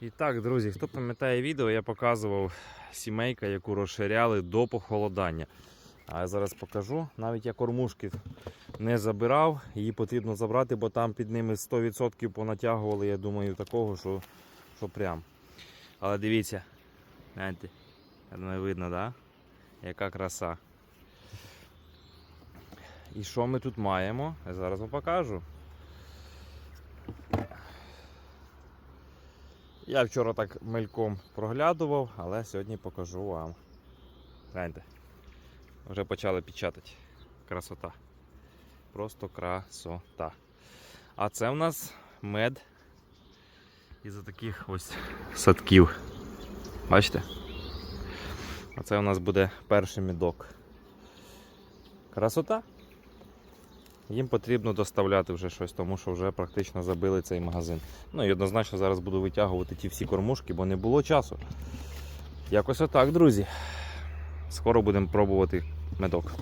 І так, друзі, хто пам'ятає відео, я показував сімейка, яку розширяли до похолодання. А я зараз покажу. Навіть я кормушки не забирав, її потрібно забрати, бо там під ними 100% понатягували, я думаю, такого, що, що прям. Але дивіться, гляньте, я думаю, видно, да? Яка краса. І що ми тут маємо? Я зараз вам покажу. Я вчора так мельком проглядував, але сьогодні покажу вам. Гляньте. Вже почали печатати. Красота. Просто красота. А це в нас мед із таких ось садків. Бачите? Оце у нас буде перший медок. Красота. Їм потрібно доставляти вже щось, тому що вже практично забили цей магазин. Ну і однозначно зараз буду витягувати ті всі кормушки, бо не було часу. Якось отак, друзі. Скоро будемо пробувати медок.